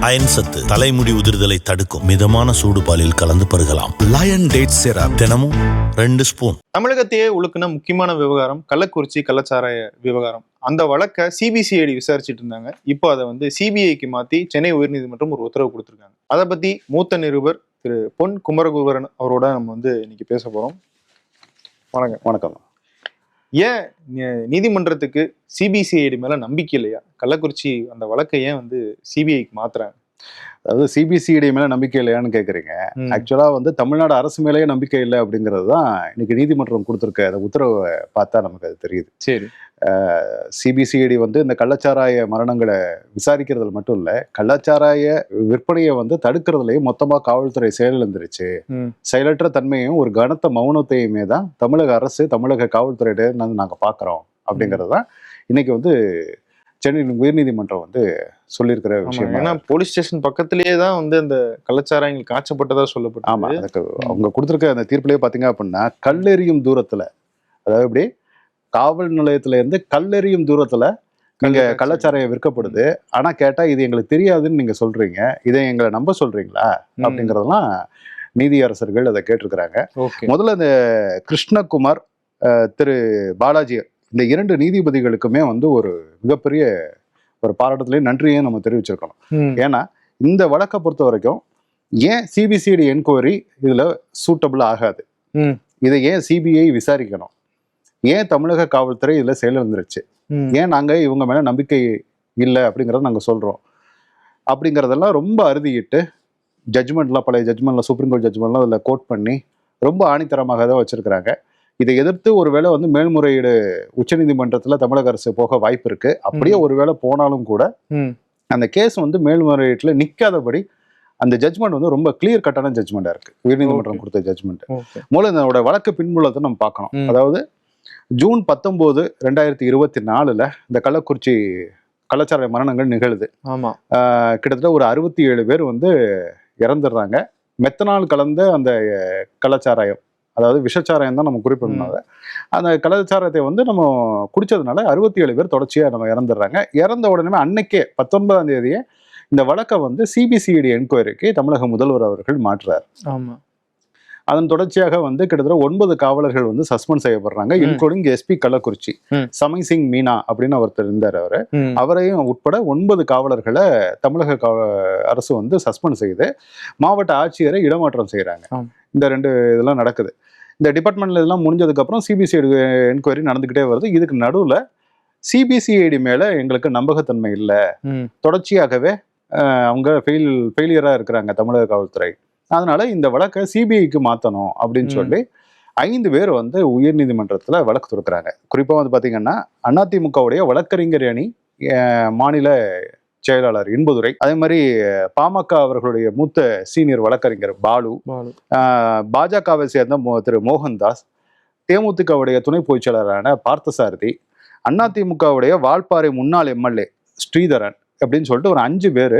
Iron சத்து தலைமுடி உதிர்தலை தடுக்கும் மிதமான சூடு பாலில் கலந்து பருகலாம். லயன் டேட் சிரப் தினமும் ரெண்டு ஸ்பூன். தமிழகத்தையே உழுக்குன முக்கியமான விவகாரம் கள்ளக்குறிச்சி கள்ளச்சாராய விவகாரம். அந்த வழக்கை சிபிசிஐடி விசாரிச்சுட்டு இருந்தாங்க. இப்போ அதை வந்து சிபிஐக்கு மாத்தி சென்னை உயர்நீதிமன்றம் ஒரு உத்தரவு கொடுத்திருக்காங்க. அதை பத்தி மூத்த நிருபர் திரு பொன் குமரகுருவரன் அவரோட நம்ம வந்து இன்னைக்கு பேச போறோம். வணக்கம். வணக்கம். ஏன் நீதிமன்றத்துக்கு சிபிசிஐடி மேலே நம்பிக்கை இல்லையா? கள்ளக்குறிச்சி அந்த வழக்கை ஏன் வந்து சிபிஐக்கு மாத்துறாங்க? அதாவது சிபிசிஐடி மேல நம்பிக்கை இல்லையான்னு கேக்குறீங்க. ம். ஆக்சுவலா வந்து தமிழ்நாடு அரசு மேலேயே நம்பிக்கை இல்லை அப்படிங்கிறது தான் இன்னைக்கு நீதிமன்றம் கொடுத்துருக்க அந்த உத்தரவை பார்த்தா நமக்கு அது தெரியுது. சரி. சிபிசிஐடி வந்து இந்த கள்ளச்சாராய மரணங்களை விசாரிக்கிறதுல மட்டும் இல்ல கள்ளச்சாராய விற்பனையை வந்து தடுக்கிறதுலயும் மொத்தமா காவல்துறை செயலிழந்துருச்சு. செயலற்ற தன்மையும் ஒரு கனத்த மௌனத்தையுமே தான் தமிழக அரசு தமிழக காவல்துறையிட நாங்க பாக்குறோம் அப்படிங்கிறது தான். இன்னைக்கு வந்து சென்னை உயர்நீதிமன்றம் வந்து சொல்லியிருக்கிற விஷயம் ஏன்னா போலீஸ் ஸ்டேஷன் பக்கத்திலேயே தான் வந்து அந்த கள்ளச்சாராயங்கள் காய்ச்சப்பட்டதா ஆமா சொல்லப்பட்டது அதுக்கு அவங்க கொடுத்துருக்க அந்த தீர்ப்புலயே பாத்தீங்க அப்படின்னா கல்லெறியும் தூரத்துல அதாவது எப்படி? காவல் நிலையத்துல இருந்து கல்லெறியும் தூரத்துல நீங்க கள்ளக்காட்சி. கள்ளச்சாராயம் விற்கப்படுது. ஆனா கேட்டா இது எங்களுக்கு தெரியாதுன்னு நீங்க சொல்றீங்க. இதை எங்களை நம்ப சொல்றீங்களா? ம். அப்படிங்கறதெல்லாம் நீதியரசர்கள் அதை கேட்டிருக்கிறாங்க. முதல்ல இந்த கிருஷ்ணகுமார் திரு பாலாஜி இந்த இரண்டு நீதிபதிகளுக்குமே வந்து ஒரு மிகப்பெரிய ஒரு பாராட்டத்திலையும் நன்றியும் நம்ம தெரிவிச்சிருக்கணும். ஏன்னா இந்த வழக்கை பொறுத்த வரைக்கும் ஏன் சிபிசிஐடி என்கொயரி இதுல சூட்டபிள் ஆகாது. இதை ஏன் சிபிஐ விசாரிக்கணும் ஏன் தமிழக காவல்துறை இதுல செயலிழந்துருச்சு. ஏன் நாங்க இவங்க மேல நம்பிக்கை இல்லை அப்படிங்கறத நாங்க சொல்றோம் அப்படிங்கறதெல்லாம் ரொம்ப அறுதியிட்டு ஜட்ஜ்மெண்ட்லாம் பழைய ஜட்ஜ்மெண்ட்ல சுப்ரீம் கோர்ட் ஜட்ஜ்மெண்ட்லாம் அதில் கோட் பண்ணி ரொம்ப ஆணித்தரமாக தான் வச்சிருக்கிறாங்க இதை எதிர்த்து ஒருவேளை வந்து மேல்முறையீடு உச்சநீதிமன்றத்துல தமிழக அரசு போக வாய்ப்பு இருக்கு. அப்படியே. ஒருவேளை போனாலும் கூட. அந்த கேஸ் வந்து மேல்முறையீட்டுல நிக்காதபடி அந்த ஜட்ஜ்மெண்ட் வந்து ரொம்ப கிளியர் கட்டான ஜட்ஜ்மெண்டா இருக்கு. உயர்நீதிமன்றம். கொடுத்த ஜட்ஜ்மெண்ட் ஓகே. மூலம் இதனோட வழக்கு பின்புலத்தை நம்ம பார்க்கணும். அதாவது ஜூன் பத்தொன்பது ரெண்டாயிரத்தி இருபத்தி நாலுல இந்த கள்ளக்குறிச்சி கள்ளச்சாராய மரணங்கள் நிகழுது. ஆமா. கிட்டத்தட்ட ஒரு அறுபத்தி ஏழு பேர் வந்து இறந்துடுறாங்க. மெத்தனால் கலந்த அந்த அஹ், கள்ளச்சாராயம். அதாவது விஷச்சாராயம் தான் நம்ம குறிப்பிடணும் அந்த கள்ளச்சாராயத்தை வந்து நம்ம குடிச்சதுனால அறுபத்தி ஏழு பேர் தொடர்ச்சியாக நம்ம இறந்துடுறாங்க. இறந்த உடனே அன்னைக்கே பத்தொன்பதாம் தேதியே இந்த வழக்கை வந்து சிபிசிஐடி என்கொயரிக்கு தமிழக முதல்வர் அவர்கள் மாற்றுறார். ஆமாம் அதன் தொடர்ச்சியாக வந்து கிட்டத்தட்ட ஒன்பது காவலர்கள் வந்து சஸ்பெண்ட் செய்யப்படுறாங்க. Including SP Kallakurichi. சமை சிங் மீனா அப்படின்னு ஒருத்தர் இருந்தார் அவர். அவரையும் உட்பட ஒன்பது காவலர்களை தமிழக அரசு வந்து சஸ்பெண்ட் செய்து மாவட்ட ஆட்சியரை இடமாற்றம் செய்கிறாங்க. இந்த ரெண்டு இதெல்லாம் நடக்குது இந்த டிபார்ட்மெண்ட்ல இதெல்லாம் முடிஞ்சதுக்கு அப்புறம் சிபிசிஐடி என்கொயரி நடந்துகிட்டே வருது இதுக்கு நடுவில் சிபிசிஐடி மேல எங்களுக்கு நம்பகத்தன்மை இல்லை. தொடர்ச்சியாகவே அவங்க ஃபெயில் ஃபெயிலியராக இருக்கிறாங்க தமிழக காவல்துறை அதனால இந்த வழக்கை சிபிஐக்கு மாற்றணும் அப்படின்னு. சொல்லி ஐந்து பேர் வந்து உயர்நீதிமன்றத்தில் வழக்கு தொடுக்கிறாங்க குறிப்பாக வந்து பார்த்தீங்கன்னா அதிமுகவுடைய வழக்கறிஞர் அணி மாநில செயலாளர் இன்பதுரை அதே மாதிரி பாமக அவர்களுடைய மூத்த சீனியர் வழக்கறிஞர் பாலு பாஜகவை சேர்ந்த திரு மோகன்தாஸ் தேமுதிகவுடைய துணை பொதுச் செயலாளரான பார்த்தசாரதி அதிமுகவுடைய வால்பாறை முன்னாள் எம்எல்ஏ ஸ்ரீதரன் அப்படின்னு சொல்லிட்டு ஒரு அஞ்சு பேர்.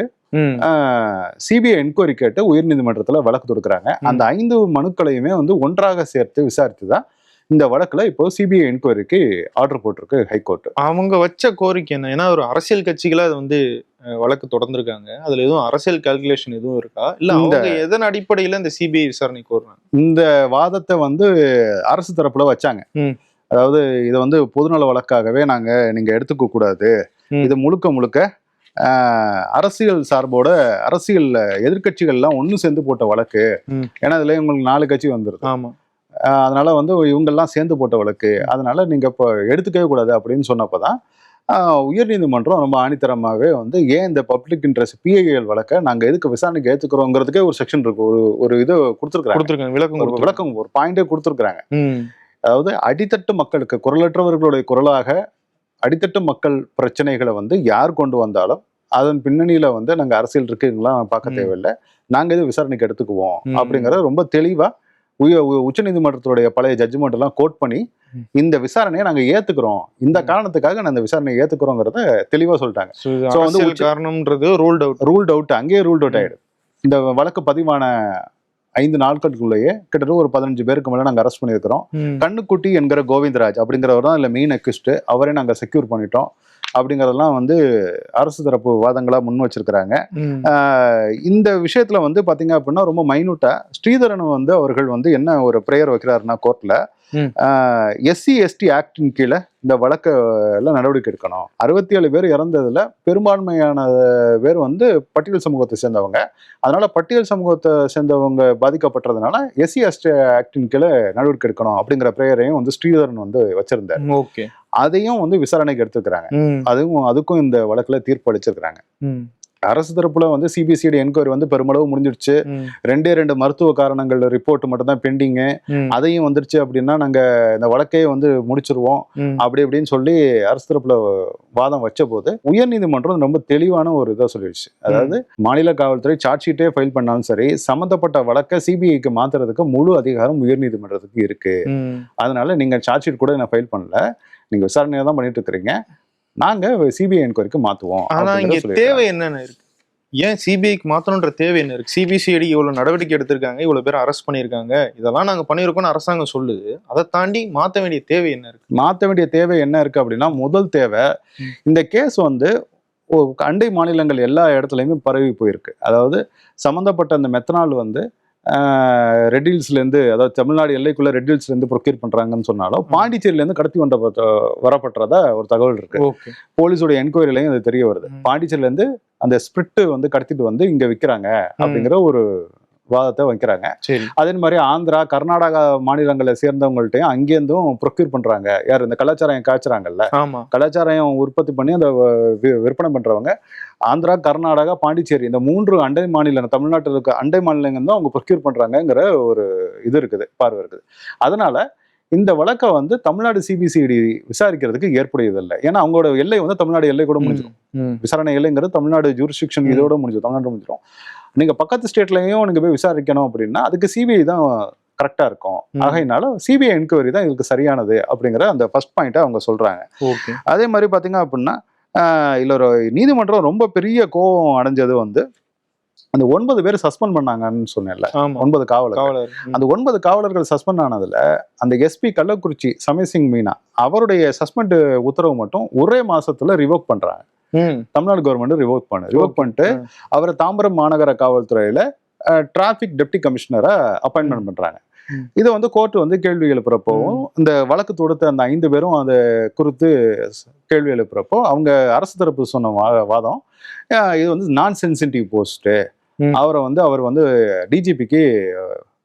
சிபிஐ என்கொயரி கேட்டு உயர்நீதிமன்றத்தில் வழக்கு தொடுக்கிறாங்க. அந்த ஐந்து மனுக்களையுமே வந்து ஒன்றாக சேர்த்து விசாரித்து தான் இந்த வழக்குல இப்போ சிபிஐ என்கொயரிக்கு ஆர்டர் போட்டிருக்கு ஹைகோர்ட் அவங்க வச்ச கோரிக்கை என்ன? ஏன்னா ஒரு அரசியல் கட்சிகளா அது வந்து வழக்கு தொடர்ந்துருக்காங்க. அதுல எதுவும் அரசியல் கால்குலேஷன் எதுவும் இருக்கா? இல்ல இந்த- எதன் அடிப்படையில இந்த சிபிஐ விசாரணை கோருறாங்க? இந்த வாதத்தை வந்து அரசு தரப்புல வச்சாங்க. அதாவது இதை வந்து பொதுநல வழக்காகவே நாங்க நீங்க எடுத்துக்க கூடாது. இது முழுக்க முழுக்க அரசியல் சார்போட அரசியல் எதிர்க்கட்சிகள் எல்லாம் ஒண்ணு சேர்ந்து போட்ட வழக்கு. ஏன்னா இதுல உங்களுக்கு நாலு கட்சி வந்துருது. ஆமா. ஆஹ், அதனால வந்து இவங்கெல்லாம் சேர்ந்து போட்ட வழக்கு. அதனால நீங்க இப்போ எடுத்துக்கவே கூடாது அப்படின்னு சொன்னப்பதான் ஆஹ், உயர்நீதிமன்றம் ரொம்ப ஆணித்தரமாவே வந்து ஏன் இந்த பப்ளிக் இன்ட்ரெஸ்ட் பிஐஎல் வழக்கை நாங்க எதுக்கு விசாரணைக்கு ஏத்துக்கிறோங்கிறதுக்கே ஒரு செக்ஷன் இருக்கு. ஒரு ஒரு இது கொடுத்துருக்காங்க விளக்கம் விளக்கம் ஒரு பாயிண்டே கொடுத்துருக்காங்க ம். அதாவது அடித்தட்டு மக்களுக்கு குரலற்றவர்களுடைய குரலாக அடித்தட்டு மக்கள் பிரச்சனைகளை வந்து யார் கொண்டு வந்தாலும் அதன் பின்னணியில வந்து நாங்க அரசியல் இருக்குங்களாம் பார்க்க. தேவையில்லை நாங்க இது விசாரணைக்கு எடுத்துக்குவோம். அப்படிங்கறத ரொம்ப தெளிவா உய உச்ச நீதிமன்றத்துடைய பழைய ஜட்ஜ்மெண்ட் எல்லாம் கோட் பண்ணி. இந்த விசாரணையை நாங்க ஏத்துக்கிறோம் இந்த. காரணத்துக்காக நான் இந்த விசாரணையை ஏத்துக்கிறோங்கிறத தெளிவா சொல்லிட்டாங்க வந்து காரணம்ன்றது ரூல்ட் அவுட் ரூல்ட் அவுட் அங்கேயே ரூல்ட் அவுட் ம். ஆயிடும் இந்த வழக்கு பதிவான ஐந்து நாட்களுக்குள்ளேயே கிட்டத்தட்ட ஒரு பதினஞ்சு பேருக்கு மேல நாங்க அரெஸ்ட் பண்ணியிருக்கிறோம். கண்ணுக்குட்டி என்கிற கோவிந்தராஜ் அப்படிங்கிறவர் தான் இதுல மெயின் அக்யூஸ்ட் அவரே நாங்க செக்யூர் பண்ணிட்டோம். அப்படிங்கறதெல்லாம் வந்து அரசு தரப்பு வாதங்களா முன் வச்சிருக்கிறாங்க. இந்த விஷயத்துல வந்து பாத்தீங்க அப்படின்னா ரொம்ப மைனூட்டா ஸ்ரீதரன் வந்து அவர்கள் வந்து என்ன ஒரு பிரேயர் வைக்கிறாருன்னா கோர்ட்ல ம். எஸ்சி எஸ்டி ஆக்டின் கீழே இந்த வழக்குல நடவடிக்கை எடுக்கணும். அறுபத்தி ஏழு பேர் இறந்ததுல பெரும்பான்மையான பேர் வந்து பட்டியல் சமூகத்தை சேர்ந்தவங்க. அதனால பட்டியல் சமூகத்தை சேர்ந்தவங்க பாதிக்கப்பட்டதுனால எஸ்சி எஸ்டி ஆக்டின் கீழே நடவடிக்கை எடுக்கணும் அப்படிங்கிற பிரேயரையும் வந்து ஸ்ரீதரன் வந்து வச்சிருந்தார். ஓகே. அதையும் வந்து விசாரணைக்கு எடுத்துக்கிறாங்க. அதுவும் அதுக்கும் இந்த வழக்குல தீர்ப்பு அளிச்சிருக்கிறாங்க. அரசு தரப்புல வந்து சிபிசிஐடி என்கொயரி வந்து பெருமளவு முடிஞ்சிடுச்சு. ரெண்டே ரெண்டு மருத்துவ காரணங்கள் ரிப்போர்ட் மட்டும் தான் பெண்டிங்கு. அதையும் வந்துருச்சு அப்படின்னா நாங்க இந்த வழக்கையே வந்து முடிச்சிருவோம். அப்படி இப்படின்னு சொல்லி அரசு தரப்புல வாதம் வச்ச போது உயர்நீதிமன்றம் ரொம்ப தெளிவான ஒரு இதை சொல்லிடுச்சு அதாவது மாநில காவல்துறை சார்ஜ் ஷீட்டே ஃபைல் பண்ணாலும் சரி சம்மந்தப்பட்ட வழக்கை சிபிஐக்கு மாத்துறதுக்கு முழு அதிகாரம் உயர்நீதிமன்றத்துக்கு இருக்கு. அதனால நீங்க சார்ஜ் ஷீட் கூட நான் ஃபைல் பண்ணல நீங்க விசாரணையை தான் பண்ணிட்டு இருக்கிறீங்க நாங்க சிபிஐ என்கொயரிக்கு மாத்துவோம் ஆனா அப்படிங்கிறத இங்க. தேவை என்னென்ன இருக்கு? ஏன் சிபிஐக்கு மாத்தணுன்ற தேவை என்ன இருக்கு? சிபிசிஐடி இவ்வளவு நடவடிக்கை எடுத்திருக்காங்க இவ்வளவு பேர் அரெஸ்ட் பண்ணியிருக்காங்க இதெல்லாம் நாங்க பண்ணியிருக்கோம்னு அரசாங்கம் சொல்லுது. அதை தாண்டி மாத்த வேண்டிய தேவை என்ன இருக்கு? மாற்ற வேண்டிய தேவை என்ன இருக்கு அப்படின்னா முதல் தேவை. இந்த கேஸ் வந்து அண்டை மாநிலங்கள் எல்லா இடத்துலையுமே பரவி போயிருக்கு. அதாவது சம்மந்தப்பட்ட அந்த மெத்தனால் வந்து ரெட்டில்ஸ்லேருந்து அதாவது தமிழ்நாடு எல்லைக்குள்ள ரெட்டில்ஸ்லேருந்து ப்ரொக்யூர் பண்ணுறாங்கன்னு சொன்னாலும் பாண்டிச்சேரியிலேருந்து கடத்தி வந்த வரப்பட்டதா ஒரு தகவல் இருக்கு. போலீஸோட என்கொயரிலையும் அது தெரிய வருது. பாண்டிச்சேரியிலேருந்து அந்த ஸ்பிரிட் வந்து கடத்திட்டு வந்து இங்கே விற்கிறாங்க அப்படிங்கிற ஒரு வாதத்தை வைக்கிறாங்க. அதே மாதிரி ஆந்திரா கர்நாடகா மாநிலங்களை சேர்ந்தவங்கள்ட்டையும் அங்கேருந்தும் ப்ரொக்யூர் பண்றாங்க. யார் இந்த கலாச்சாரம் காய்ச்சறாங்கல்ல? கலாச்சாரம் உற்பத்தி பண்ணி அந்த விற்பனை பண்றவங்க. ஆந்திரா கர்நாடகா பாண்டிச்சேரி இந்த மூன்று அண்டை மாநிலங்கள் தமிழ்நாட்டில் இருக்க அண்டை மாநிலங்கள் தான் அவங்க ப்ரொக்யூர் பண்றாங்கங்கிற ஒரு இது இருக்குது பார்வை இருக்குது. அதனால இந்த வழக்கை வந்து தமிழ்நாடு சிபிசிஐடி விசாரிக்கிறதுக்கு ஏற்புடையதில்லை. ஏன்னா அவங்களோட எல்லை வந்து தமிழ்நாடு எல்லை கூட முடிஞ்சிடும். விசாரணை எல்லைங்கிறது தமிழ்நாடு ஜூரிஸ்டிக்ஷன். இதோட முடிஞ்சிடும் தமிழ்நாடு முடிஞ்சிடும் நீங்க பக்கத்து ஸ்டேட்லயும் நீங்க போய் விசாரிக்கணும் அப்படின்னா அதுக்கு சிபிஐ தான் கரெக்டா இருக்கும். ஆகையினால சிபிஐ என்கொயரி தான் இதுக்கு சரியானது அப்படிங்கிற அந்த ஃபர்ஸ்ட் பாயிண்ட்டை அவங்க சொல்றாங்க. ஓகே. அதே மாதிரி பாத்தீங்க அப்படின்னா இதுல ஒரு நீதிமன்றம் ரொம்ப பெரிய கோபம் அடைஞ்சது வந்து அந்த ஒன்பது பேர் சஸ்பெண்ட் பண்ணாங்கன்னு சொன்னேன்ல. ஒன்பது காவலர். அந்த ஒன்பது காவலர்கள் சஸ்பெண்ட் ஆனதுல அந்த எஸ்பி கள்ளக்குறிச்சி சமயசிங் மீனா அவருடைய சஸ்பெண்ட் உத்தரவு மட்டும் ஒரே மாசத்துல ரிவோக் பண்றாங்க. தமிழ்நாடு கவர்மெண்ட் ரிவோக் பண்ணு. ரிவோக் பண்ணிட்டு. அவரை தாம்பரம் மாநகர காவல்துறையில டிராபிக் டெப்டி கமிஷனரா அப்பாயின்மெண்ட் பண்றாங்க. இதை வந்து கோர்ட் வந்து கேள்வி எழுப்புறப்போவும் இந்த வழக்கு தொடுத்த அந்த ஐந்து பேரும் அதை குறித்து கேள்வி எழுப்புறப்போ அவங்க அரசு தரப்பு சொன்ன வாதம் இது வந்து நான் சென்சிட்டிவ் போஸ்ட் ம். அவரை வந்து அவர் வந்து டிஜிபிக்கு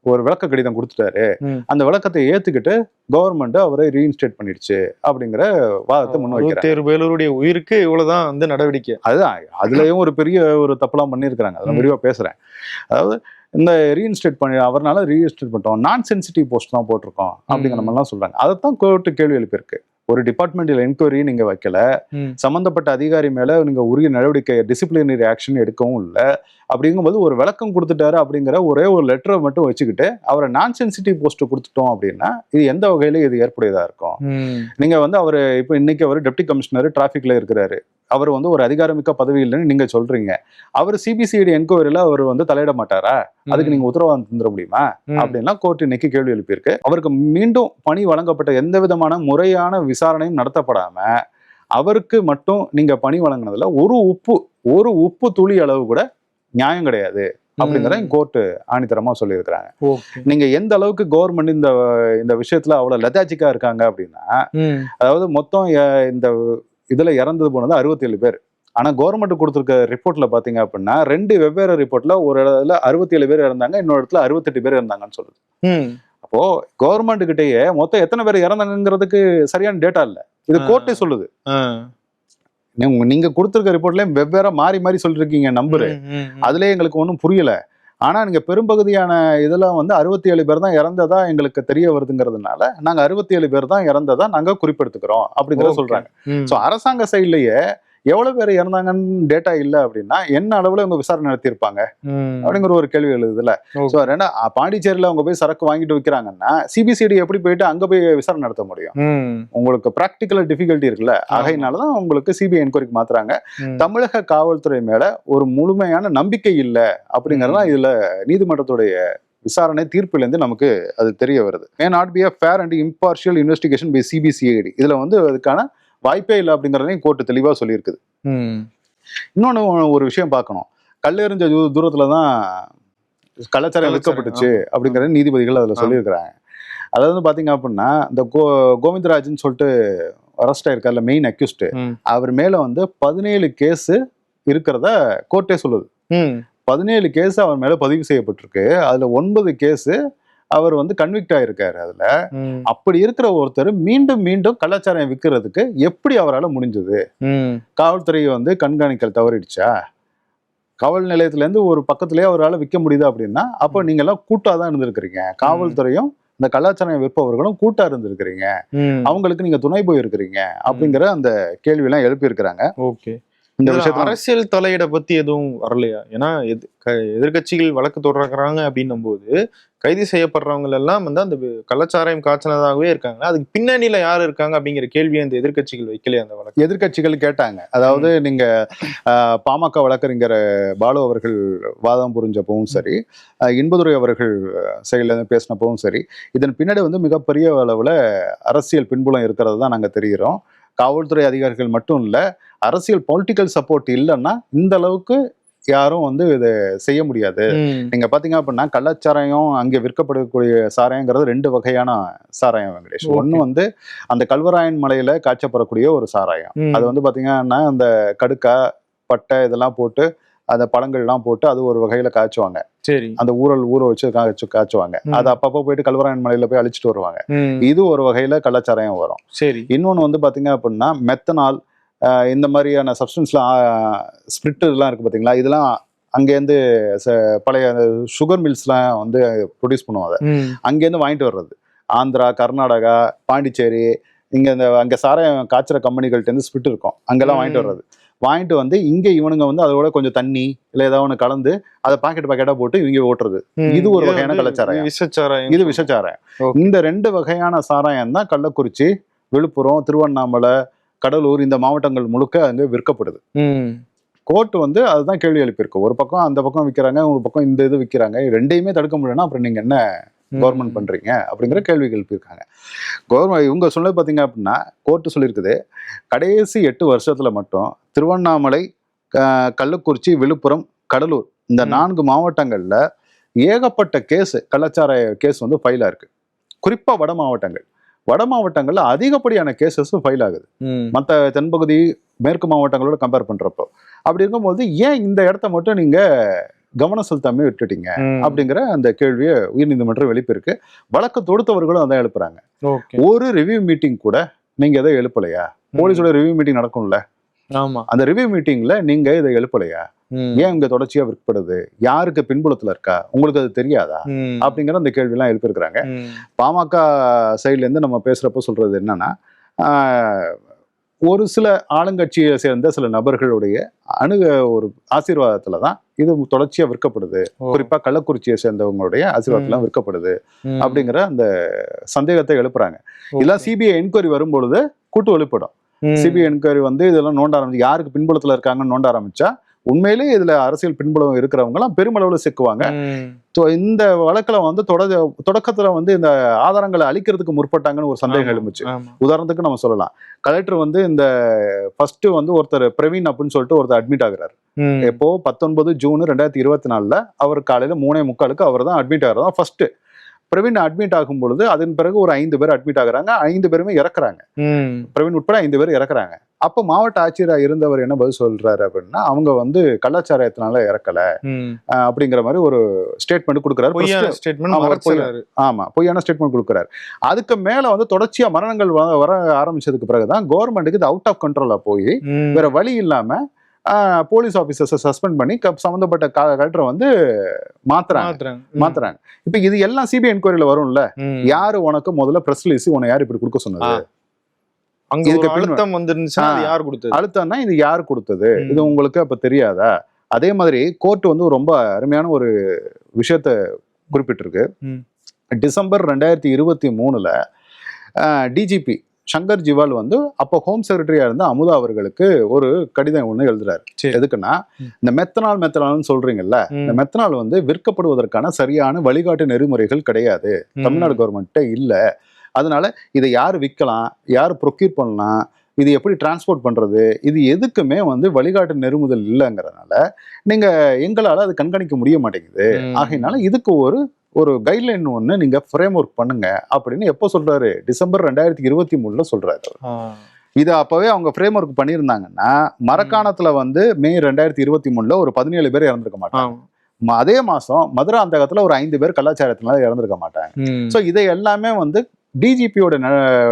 ஒரு விளக்க கடிதம் கொடுத்துட்டாரு. அந்த விளக்கத்தை ஏத்துக்கிட்டு கவர்மெண்ட் அவரை ரீஇன்ஸ்டேட் பண்ணிடுச்சு அப்படிங்கிற வாதத்தை முன் வைக்கிறாங்க அறுபத்தேழு பேருடைய உயிருக்கு இவ்வளவுதான் வந்து நடவடிக்கை. அதுதான் அதுலயும் ஒரு பெரிய ஒரு தப்புலாம் பண்ணியிருக்கிறாங்க. அதெல்லாம் ம். விரிவா பேசுறேன். அதாவது இந்த ரீஇன்ஸ்டேட் பண்ணி அவர்னால ரீஇன்ஸ்டேட் பண்ணிட்டோம். நான் சென்சிட்டிவ் போஸ்ட் தான் போட்டிருக்கோம் அப்படிங்கிற. மாதிரிலாம் சொல்றாங்க. அதைத்தான் கோர்ட்டு கேள்வி எழுப்பியிருக்கு ஒரு டிபார்ட்மெண்டில் என்கொயரி நீங்க வைக்கல. சம்பந்தப்பட்ட அதிகாரி மேல நீங்க உரிய நடவடிக்கை டிசிப்ளினரி ஆக்ஷன் எடுக்கவும் இல்லை. அப்படிங்கும்போது ஒரு விளக்கம் கொடுத்துட்டாரு அப்படிங்கிற ஒரே ஒரு லெட்டரை மட்டும் வச்சுக்கிட்டு அவரை நான் சென்சிட்டிவ் போஸ்ட் கொடுத்துட்டோம் அப்படின்னா இது எந்த வகையில இது ஏற்புடையதா இருக்கும். நீங்க வந்து அவர் இப்போ இன்னைக்கு அவர் டெப்டி கமிஷனர் டிராஃபிக்ல இருக்கிறாரு. அவர் வந்து ஒரு அதிகாரமிக்க பதவி இல்லைன்னு நீங்க சொல்றீங்க. அவர் சிபிசிஐடி என்கொயரியில அவர் வந்து தலையிட மாட்டாரா? அதுக்கு நீங்க உத்தரவாதம் தந்துட முடியுமா? ம். அப்படின்லாம் கோர்ட் இன்னைக்கு கேள்வி எழுப்பியிருக்கு. அவருக்கு மீண்டும் பணி வழங்கப்பட்ட எந்த விதமான முறையான விசாரணையும் நடத்தப்படாம அவருக்கு மட்டும் நீங்க பணி வழங்கினதுல ஒரு உப்பு ஒரு உப்பு துளி அளவு கூட நியாயம் கிடையாது அப்படிங்கிறத ம். கோர்ட் ஆணித்தரமா சொல்லியிருக்கிறாங்க நீங்க எந்த அளவுக்கு கவர்மெண்ட் இந்த இந்த விஷயத்துல அவ்வளவு லெதாச்சிக்கா இருக்காங்க அப்படின்னா. அதாவது மொத்தம் இந்த இதுல இறந்தது போனது அறுபத்தேழு பேர் ஆனா கவர்மெண்ட் கொடுத்துருக்க ரிப்போர்ட்ல பாத்தீங்க அப்படின்னா ரெண்டு வெவ்வேறு ரிப்போர்ட்ல ஒரு இடத்துல அறுபத்தி ஏழு பேர் இறந்தாங்க இன்னொரு இடத்துல அறுபத்தெட்டு பேர் இறந்தாங்கன்னு சொல்லுது. அப்போ கவர்மெண்ட் கிட்டயே மொத்தம் எத்தனை பேர் இறந்தாங்கிறதுக்கு சரியான டேட்டா இல்ல இது. கோர்ட்டே சொல்லுது. நீங்க- நீங்க கொடுத்துருக்க ரிப்போர்ட்லயும் வெவ்வேறு மாறி மாறி சொல்லிருக்கீங்க நம்பரு. அதுலயே எங்களுக்கு ஒன்றும் புரியல ஆனா நீங்க பெரும்பகுதியான இதெல்லாம் வந்து அறுபத்தி ஏழு பேர் தான் இறந்ததா எங்களுக்கு தெரிய வருதுங்கிறதுனால நாங்க அறுபத்தி ஏழு பேர் தான் இறந்ததா நாங்க குறிப்பெடுத்துக்கிறோம் அப்படிங்கறத. சொல்றாங்க. ஸோ அரசாங்க சைட்லயே எவ்வளவு பேர் இறந்தாங்கன்னு டேட்டா இல்ல அப்படின்னா என்ன அளவுல இவங்க விசாரணை நடத்தியிருப்பாங்க. அப்படிங்கிற ஒரு கேள்வி எழுதுல அ, பாண்டிச்சேரியில அவங்க போய் சரக்கு வாங்கிட்டு விற்கிறாங்கன்னா சிபிசிடி எப்படி போயிட்டு அங்க போய் விசாரணை நடத்த முடியும். உங்களுக்கு ப்ராக்டிக்கல் டிஃபிகல்ட்டி இருக்குல்ல. ஆகையினாலதான் உங்களுக்கு சிபிஐ என்கொயரிக்கு மாத்துறாங்க. தமிழக காவல்துறை மேல ஒரு முழுமையான நம்பிக்கை இல்ல அப்படிங்கறதுலாம் இதுல நீதிமன்றத்துடைய விசாரணை தீர்ப்பிலிருந்து நமக்கு அது தெரிய வருது. May not be a fair and impartial investigation by CBCID இதுல வந்து அதுக்கான வாய்ப்பே இல்லை அப்படிங்கிறதையும் கோர்ட்டு தெளிவா சொல்லியிருக்குது ம். இன்னொன்னு ஒரு விஷயம் பார்க்கணும் கல்லெறிஞ்ச தூரத்துல தான் கலாச்சாரம் விற்கப்பட்டுச்சு அப்படிங்கிற நீதிபதிகள் அதுல. சொல்லியிருக்கிறாங்க அதாவது வந்து பாத்தீங்க அப்படின்னா இந்த கோ கோவிந்தராஜன் சொல்லிட்டு அரெஸ்ட் ஆயிருக்காருல மெயின் அக்யூஸ்ட். அவர் மேல வந்து பதினேழு கேஸ் இருக்கிறத கோர்ட்டே சொல்லுது. பதினேழு கேஸ் அவர் மேல பதிவு செய்யப்பட்டிருக்கு அதுல ஒன்பது கேஸ் அவர் வந்து கன்விக்ட் ஆயிருக்காரு அதுல. அப்படி இருக்கிற ஒருத்தர் மீண்டும் மீண்டும் கலாச்சாரம் விற்கிறதுக்கு எப்படி அவரால் முடிஞ்சது. காவல்துறை வந்து கண்காணிக்கல் தவறிடுச்சா? காவல் நிலையத்துல இருந்து ஒரு பக்கத்துலயே அவரால் விற்க முடியுது அப்படின்னா அப்போ நீங்க எல்லாம் கூட்டா தான் இருந்திருக்கிறீங்க. காவல்துறையும் இந்த கலாச்சாரம் விற்பவர்களும் கூட்டா இருந்திருக்கிறீங்க. அவங்களுக்கு நீங்க துணை போயிருக்கிறீங்க அப்படிங்கிற அந்த கேள்வி எல்லாம் எழுப்பி இருக்கிறாங்க ஓகே. இந்த விஷயத்துல அரசியல் தலையிட பத்தி எதுவும் வரலையா? ஏன்னா எது- க- எதிர்க்கட்சிகள் வழக்கு தொடர்றாங்க அப்படின்னும் போது கைது செய்யப்படுறவங்க எல்லாம் வந்து அந்த கள்ளச்சாராயம் காய்ச்சனதாகவே இருக்காங்க அதுக்கு பின்னணியில யார் இருக்காங்க அப்படிங்கிற கேள்வியை அந்த எதிர்க்கட்சிகள் வைக்கலையா அந்த வழக்கு. எதிர்க்கட்சிகள் கேட்டாங்க. அதாவது நீங்க பாமக வழக்கறிஞர் பாலு அவர்கள் வாதம் புரிஞ்சப்பவும் சரி இன்பதுரை அவர்கள் செயல பேசினப்பவும் சரி இதன் பின்னாடி வந்து மிகப்பெரிய அளவுல அரசியல் பின்புலம் இருக்கிறது தான் நாங்க தெரிகிறோம் காவல்துறை அதிகாரிகள் மட்டும் இல்ல அரசியல் பொலிட்டிக்கல் சப்போர்ட் இல்லைன்னா இந்த அளவுக்கு யாரும் வந்து இதை செய்ய முடியாது. நீங்க பாத்தீங்க அப்படின்னா கள்ளச்சாராயம் அங்கே விற்கப்படக்கூடிய சாராயங்கிறது ரெண்டு வகையான சாராயம் வெங்கடேஷ். ஒண்ணு வந்து அந்த கல்வராயன் மலையில காய்ச்சப்படக்கூடிய ஒரு சாராயம். அது வந்து பாத்தீங்கன்னா அந்த கடுக்கா பட்டை இதெல்லாம் போட்டு அந்த பழங்கள்லாம் போட்டு அது ஒரு வகையில காய்ச்சுவாங்க. சரி. அந்த ஊரல் ஊற வச்சு காய்ச்சு காய்ச்சுவாங்க. அது அப்பப்போ போயிட்டு கல்வராயன் மலையில போய் அழிச்சிட்டு வருவாங்க. இது ஒரு வகையில கள்ளச்சாராயம் வரும். சரி. இன்னொன்று வந்து பார்த்தீங்க அப்படின்னா மெத்தனால் இந்த மாதிரியான சப்ஸ்டன்ஸ்லாம் ஸ்பிரிட் இதெல்லாம் இருக்குது பார்த்தீங்களா இதெல்லாம் அங்கேருந்து பழைய சுகர் மில்ஸ்லாம் வந்து ப்ரொடியூஸ் பண்ணுவாங்க. அங்கேருந்து வாங்கிட்டு வர்றது. ஆந்திரா கர்நாடகா பாண்டிச்சேரி இங்கே இந்த அங்கே சாராயம் காய்ச்சுற கம்பெனிகள்ட்டேருந்து ஸ்பிரிட் இருக்கும். அங்கெல்லாம் வாங்கிட்டு. வர்றது. வாங்கிட்டு வந்து இங்கே இவனுங்க வந்து அதோட கொஞ்சம் தண்ணி இல்லை ஏதாவது ஒன்று கலந்து அதை பாக்கெட் பாக்கெட்டாக போட்டு இவங்க ஓட்டுறது. இது ஒரு வகையான கள்ளச்சாராயம். விஷச்சாராயம் இது விஷச்சாராயம். இந்த ரெண்டு வகையான சாராயம் தான் கள்ளக்குறிச்சி விழுப்புரம் திருவண்ணாமலை கடலூர் இந்த மாவட்டங்கள் முழுக்க அங்கே விற்கப்படுது. கோர்ட் வந்து அதுதான் கேள்வி எழுப்பியிருக்கு ஒரு பக்கம் அந்த பக்கம் விற்கிறாங்க ஒரு பக்கம் இந்த இது விற்கிறாங்க ரெண்டையுமே தடுக்க முடியலன்னா அப்புறம் நீங்க என்ன கவர்மெண்ட் பண்றீங்க அப்படிங்கிற கேள்வி எழுப்பியிருக்காங்க கவர்மெண்ட் இவங்க சொன்னது பார்த்தீங்க அப்படின்னா கோர்ட்டு சொல்லியிருக்குது. கடைசி எட்டு வருஷத்துல மட்டும் திருவண்ணாமலை கள்ளக்குறிச்சி விழுப்புரம் கடலூர் இந்த. நான்கு மாவட்டங்கள்ல ஏகப்பட்ட கேஸ் கள்ளச்சார கேஸ் வந்து ஃபைல் ஆயிருக்கு குறிப்பா வட மாவட்டங்கள். வட மாவட்டங்கள்ல அதிகப்படியான கேசஸ் ஃபைல் ஆகுது. மற்ற தென்பகுதி மேற்கு மாவட்டங்களோட கம்பேர் பண்றப்போ. அப்படி இருக்கும்போது ஏன் இந்த இடத்த மட்டும் நீங்க கவனம் செலுத்தாம விட்டுட்டீங்க. அப்படிங்கிற அந்த கேள்வியை உயர்நீதிமன்றம் எழுப்பியிருக்கு வழக்கு தொடுத்தவர்களும் அதான் எழுப்புறாங்க. ஒரு ரிவ்யூ மீட்டிங் கூட நீங்க எதை எழுப்பலையா? போலீஸோட ரிவ்யூ மீட்டிங் நடக்கும்ல. ஆமா. அந்த ரிவ்யூ மீட்டிங்ல நீங்க இதை எழுப்பலையா. ஏன் இங்க தொடர்ச்சியா விற்கப்படுது? யாருக்கு பின்புலத்துல இருக்கா? உங்களுக்கு அது தெரியாதா. அப்படிங்கிற அந்த கேள்வி எல்லாம் எழுப்பியிருக்கிறாங்க. பாமக சைட்ல இருந்து நம்ம பேசுறப்ப சொல்றது என்னன்னா ஒரு சில ஆளுங்கட்சியை சேர்ந்த சில நபர்களுடைய அணுக ஒரு ஆசீர்வாதத்துல தான் இது தொடர்ச்சியா விற்கப்படுது. குறிப்பா கள்ளக்குறிச்சியை சேர்ந்தவங்களுடைய ஆசீர்வாதத்துல விற்கப்படுது. அப்படிங்கிற அந்த சந்தேகத்தை எழுப்புறாங்க. இதெல்லாம் சிபிஐ என்கொயரி வரும்பொழுது கூட்டு வெளிப்படும். சிபிஐ என்கொயரி வந்து இதெல்லாம் நோண்ட ஆரம்பிச்சு யாருக்கு பின்புலத்துல இருக்காங்கன்னு நோண்ட ஆரம்பிச்சா உண்மையிலேயே இதுல அரசியல் பின்புலம் இருக்கிறவங்க எல்லாம் பெருமளவுல சிக்குவாங்க. இந்த வழக்குல வந்து தொட தொடக்கத்துல வந்து இந்த ஆதாரங்களை அழிக்கிறதுக்கு முற்பட்டாங்கன்னு ஒரு சந்தேகம். எழுந்துச்சு. உதாரணத்துக்கு நம்ம சொல்லலாம். கலெக்டர் வந்து இந்த ஃபர்ஸ்ட் வந்து ஒருத்தர் பிரவீன் அப்படின்னு சொல்லிட்டு ஒருத்தர் அட்மிட் ஆகுறாரு. எப்போ? பத்தொன்பது ஜூன் ரெண்டாயிரத்தி இருபத்தி நாலுல அவர் காலையில மூணே முக்காலுக்கு அவர் தான் அட்மிட் ஆகுறதா ஃபர்ஸ்ட் பிரவீன் அட்மிட் ஆகும் பொழுது அதன் பிறகு ஒரு ஐந்து பேர் அட்மிட் ஆகுறாங்க. ஐந்து பேருமே இறக்குறாங்க. பிரவீன் உட்பட ஐந்து பேர் இறக்குறாங்க. அப்போ மாவட்ட ஆட்சியரா இருந்தவர் என்ன பதில் சொல்றாரு அப்படின்னா அவங்க வந்து கள்ளச்சாராயத்தினால இறக்கல. அப்படிங்கிற மாதிரி ஒரு ஸ்டேட்மெண்ட் கொடுக்குறாரு. ஸ்டேட்மெண்ட் ஆமா, பொய்யான ஸ்டேட்மெண்ட் கொடுக்குறாரு. அதுக்கு மேல வந்து தொடர்ச்சியா மரணங்கள் வர ஆரம்பிச்சதுக்கு பிறகுதான் கவர்மெண்ட்டுக்கு இது அவுட் ஆஃப் கண்ட்ரோலா போய். வேற வழி இல்லாம ஆஹ், போலீஸ் ஆபீசர்ஸை சஸ்பெண்ட் பண்ணி சம்பந்தப்பட்ட கலெக்டரை வந்து மாத்துறாங்க. மாத்துறாங்க. இப்ப இது எல்லாம் சிபிஐ என்கொயரியில வரும்ல. யாரு உனக்கு முதல்ல பிரஸ் ரிலீஸ் உன்னை யார் இப்படி கொடுக்க சொன்னது? அங்க இதுக்கு அழுத்தம் வந்துருந்துச்சுன்னா. யார் கொடுத்தது அழுத்தம்னா இது யார் கொடுத்தது. இது உங்களுக்கு அப்ப தெரியாதா அதே மாதிரி கோர்ட் வந்து ரொம்ப அருமையான ஒரு விஷயத்த குறிப்பிட்டிருக்கு. டிசம்பர் ரெண்டாயிரத்தி இருபத்தி மூணுல டிஜிபி சங்கர் ஜிவால் வந்து அப்போ ஹோம் செக்ரட்டரியா இருந்த அமுதா அவர்களுக்கு ஒரு கடிதம் ஒன்று எழுதுறாரு. எதுக்குன்னா. இந்த மெத்தனால் மெத்தனால்னு சொல்றீங்கல்ல. இந்த மெத்தனால் வந்து விற்கப்படுவதற்கான சரியான வழிகாட்டு நெறிமுறைகள் கிடையாது. தமிழ்நாடு கவர்மெண்ட்டே இல்ல அதனால இதை யார் விற்கலாம் யார் ப்ரொக்யூர் பண்ணலாம் இது எப்படி டிரான்ஸ்போர்ட் பண்றது இது எதுக்குமே வந்து வழிகாட்டு நெருமுதல் இல்லைங்கிறதுனால நீங்க எங்களால அது கண்காணிக்க முடிய மாட்டேங்குது. ஆகையினால இதுக்கு ஒரு ஒரு கைட்லைன் ஒன்று நீங்க ஃப்ரேம் ஒர்க் பண்ணுங்க அப்படின்னு எப்போ சொல்றாரு டிசம்பர் ரெண்டாயிரத்தி இருபத்தி மூணுல. ஆ. இது அப்பவே அவங்க ஃப்ரேம் ஒர்க் பண்ணியிருந்தாங்கன்னா மரக்காணத்துல வந்து மே ரெண்டாயிரத்தி இருபத்தி மூணுல ஒரு பதினேழு பேர் இறந்திருக்க மாட்டாங்க அதே மாசம் மதுராந்தகத்துல ஒரு ஐந்து பேர் கலாச்சாரத்தினால இறந்திருக்க மாட்டாங்க. ஸோ இதை எல்லாமே வந்து டிஜிபியோட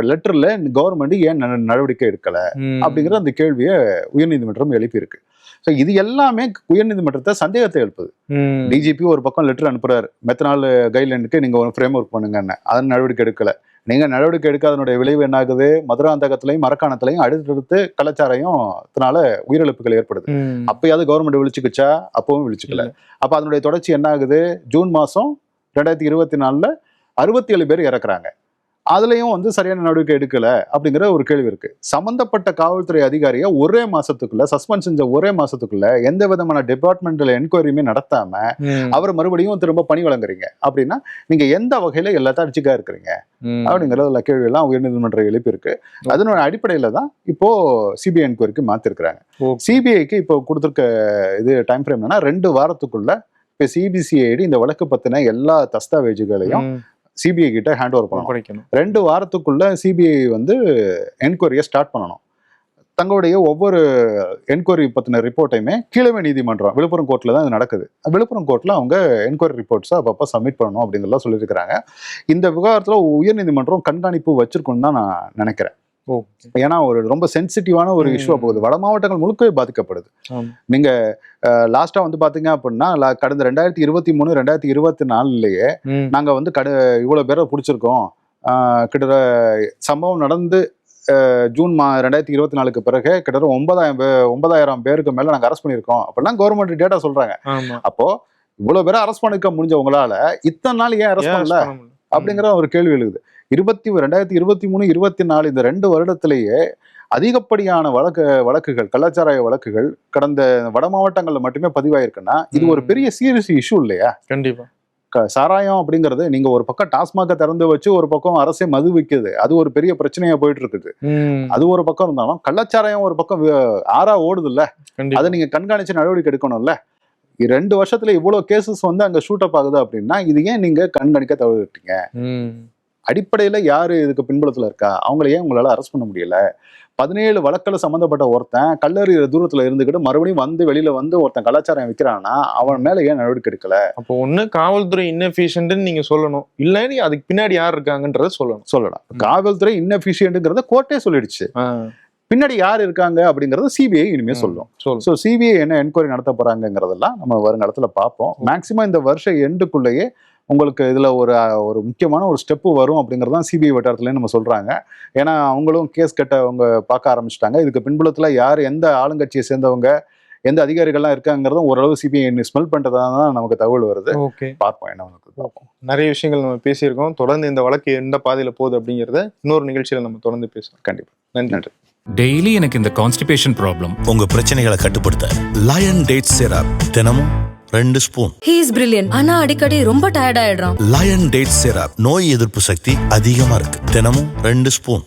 லெட்டர்ல கவர்மெண்ட் ஏன் நட- நடவடிக்கை எடுக்கல. அப்படிங்கிற அந்த கேள்வியை உயர்நீதிமன்றம் எழுப்பியிருக்கு. ஸோ இது எல்லாமே உயர்நீதிமன்றத்தை சந்தேகத்தை எழுப்புது. டிஜிபி ஒரு பக்கம் லெட்டர் அனுப்புறாரு. மெத்தனால் கைட்லைனுக்கு நீங்க ஒரு ஃப்ரேம் ஒர்க் பண்ணுங்கன்னு. அதன் நடவடிக்கை எடுக்கல. நீங்க நடவடிக்கை எடுக்காதனுடைய விளைவு என்ன ஆகுது மதுராந்தகத்திலையும் மரக்காணத்திலையும் அடுத்தடுத்து கலாச்சாரையும் இதனால உயிரிழப்புகள் ஏற்படுது. அப்பயாவது கவர்மெண்ட் விழிச்சுக்குச்சா? அப்பவும் விழிச்சுக்கல. அப்ப அதனுடைய தொடர்ச்சி என்ன ஆகுது ஜூன் மாசம் ரெண்டாயிரத்தி இருபத்தி நாலுல அறுபத்தி ஏழு பேர் இறக்குறாங்க. அதுலயும் வந்து சரியான நடவடிக்கை எடுக்கல அப்படிங்கிற ஒரு கேள்வி இருக்கு சம்பந்தப்பட்ட காவல்துறை அதிகாரியை ஒரே மாசத்துக்குள்ள சஸ்பெண்ட் செஞ்ச ஒரே மாசத்துக்குள்ள எந்த விதமான டிபார்ட்மெண்டல் என்கொயரியுமே நடத்தாம. அவர் மறுபடியும் திரும்ப பணி வழங்குறீங்க அப்படின்னா நீங்க எந்த வகையில எல்லாத்தையும் அடிச்சுக்கா இருக்கிறீங்க. அப்படிங்கிறதுல எல்லாம் உயர்நீதிமன்றம் எழுப்பியிருக்கு அதனோட அடிப்படையில தான் இப்போ சிபிஐ என்கொயரிக்கு மாத்திருக்கிறாங்க. சிபிஐக்கு இப்போ கொடுத்துருக்க இது டைம் ஃப்ரேம் என்னன்னா ரெண்டு வாரத்துக்குள்ள இப்போ சிபிசிஐடி இந்த வழக்கு பத்தின எல்லா தஸ்தாவேஜுகளையும். சிபிஐ கிட்ட ஹேண்ட் ஓவர் பண்ணணும். ரெண்டு வாரத்துக்குள்ள சிபிஐ வந்து என்கொயரியை ஸ்டார்ட் பண்ணணும். தங்களுடைய ஒவ்வொரு என்கொயரி பத்தின ரிப்போர்ட்டையுமே கீழமை நீதிமன்றம் விழுப்புரம் கோர்ட்ல தான் இது நடக்குது. விழுப்புரம் கோர்ட்ல அவங்க என்கொயரி ரிப்போர்ட்ஸை அப்பப்போ சப்மிட் பண்ணணும் அப்படிங்கிறதெல்லாம் சொல்லியிருக்கிறாங்க. இந்த விவகாரத்துல உயர்நீதிமன்றம் கண்காணிப்பு வச்சிருக்குன்னு தான் நான் நினைக்கிறேன். ஏன்னா ஒரு ரொம்ப சென்சிட்டிவான ஒரு ம். இஷ்யூவா போகுது. வட மாவட்டங்கள் முழுக்கவே பாதிக்கப்படுது. நீங்க லாஸ்டா வந்து பாத்தீங்க அப்படின்னா கடந்த ரெண்டாயிரத்தி இருபத்தி மூணு ரெண்டாயிரத்தி இருபத்தி நாலுலயே. நாங்க வந்து கடு இவ்வளவு பேரை பிடிச்சிருக்கோம். கிட்டத்தட்ட சம்பவம் நடந்து ஜூன் மா ரெண்டாயிரத்தி இருபத்தி நாலுக்கு பிறகு கிட்டத்தட்ட ஒன்பதாயிரம் ஒன்பதாயிரம் பேருக்கு மேல நாங்க அரெஸ்ட் பண்ணியிருக்கோம். அப்படிலாம் கவர்மெண்ட் டேட்டா சொல்றாங்க. அப்போ இவ்வளவு பேரை அரெஸ்ட் பண்ணிக்க முடிஞ்சவங்களால இத்தனை நாள் ஏன் அரெஸ்ட் பண்ணல? அப்படிங்கிற ஒரு கேள்வி எழுது இருபத்தி ரெண்டாயிரத்தி இருபத்தி மூணு இருபத்தி நாலு இந்த ரெண்டு வருடத்திலேயே அதிகப்படியான வழக்கு வழக்குகள் கலாச்சார வழக்குகள் கடந்த வட மாவட்டங்கள்ல மட்டுமே பதிவாயிருக்குன்னா இது ஒரு. பெரிய சீரியஸ் இஷ்யூ இல்லையா? கண்டிப்பா. சாராயம் அப்படிங்கிறது நீங்க ஒரு பக்கம் டாஸ்மாக திறந்து வச்சு ஒரு பக்கம் அரசே மது விற்குது அது ஒரு பெரிய பிரச்சனையா போயிட்டு இருக்குது. அது ஒரு பக்கம் இருந்தாலும் கள்ளச்சாராயம் ஒரு பக்கம் ஆறா ஓடுது இல்ல அதை நீங்க கண்காணிச்சு நடவடிக்கை எடுக்கணும்ல. ரெண்டு வருஷத்துல இவ்வளவு கேசஸ் வந்து அங்க ஷூட் அப் ஆகுது அப்படின்னா இது ஏன் நீங்க கண்காணிக்க தவறிட்டீங்க? ம். அடிப்படையில யாரு இதுக்கு பின்புலத்துல இருக்கா? அவங்கள ஏன் உங்களால அரெஸ்ட் பண்ண முடியல? பதினேழு வழக்கில் சம்மந்தப்பட்ட ஒருத்தன் கல்லறி தூரத்துல இருந்துக்கிட்டு மறுபடியும் வந்து வெளியில வந்து ஒருத்தன் கலாச்சாரம் விற்கிறான்னா அவன் மேல ஏன் நடவடிக்கை எடுக்கல? அப்போ ஒண்ணு காவல்துறை இன்னெஃபிஷியன்ட்னு நீங்க சொல்லணும். இல்ல நீ அதுக்கு பின்னாடி யார் இருக்காங்கன்றத சொல்லணும். சொல்லலாம். காவல்துறை இன்னெஃபிஷியன்ட்ங்கிறத கோர்ட்டே சொல்லிடுச்சு. பின்னாடி யார் இருக்காங்க அப்படிங்கறத சிபிஐ இனிமே. சொல்லும். சொல்லு. ஸோ சிபிஐ என்ன என்கொயரி நடத்த போறாங்கிறதெல்லாம் நம்ம வருங்காலத்துல பார்ப்போம். மேக்சிமம் இந்த வருஷம் எண்டுக்குள்ளேயே உங்களுக்கு இதுல ஒரு ஒரு முக்கியமான ஒரு ஸ்டெப்பு வரும் அப்படிங்கிறது தான் சிபிஐ வட்டாரத்துலேயும் நம்ம சொல்றாங்க. ஏன்னா அவங்களும் கேஸ் கட்ட அவங்க பார்க்க ஆரம்பிச்சிட்டாங்க. இதுக்கு பின்புலத்துல யார் எந்த ஆளுங்கட்சியை சேர்ந்தவங்க எந்த அதிகாரிகள்லாம் இருக்காங்கிறதும் ஓரளவு சிபிஐ ஸ்மெல் பண்றதா தான் நமக்கு தகவல் வருது. ஓகே. பார்ப்போம் என்ன நமக்கு பார்ப்போம். நிறைய விஷயங்கள் நம்ம பேசியிருக்கோம். தொடர்ந்து இந்த வழக்கு எந்த பாதையில போகுது அப்படிங்கறத இன்னொரு நிகழ்ச்சியில நம்ம தொடர்ந்து பேசலாம் கண்டிப்பா. நன்றி. நன்றி. டெய்லி எனக்கு இந்த கான்ஸ்டிபேஷன் ப்ராப்ளம் உங்க பிரச்சனைகளை கட்டுப்படுத்த லயன் டேட் சிரப் தினமும் ரெண்டு ஸ்பூன். ஹீ இஸ் பிரில்லியன்ட் ஆனா அடிக்கடி ரொம்ப டயர்ட் ஆயிடுறான். லயன் டேட் சிரப் நோய் எதிர்ப்பு சக்தி அதிகமா இருக்கு. தினமும் ரெண்டு ஸ்பூன்.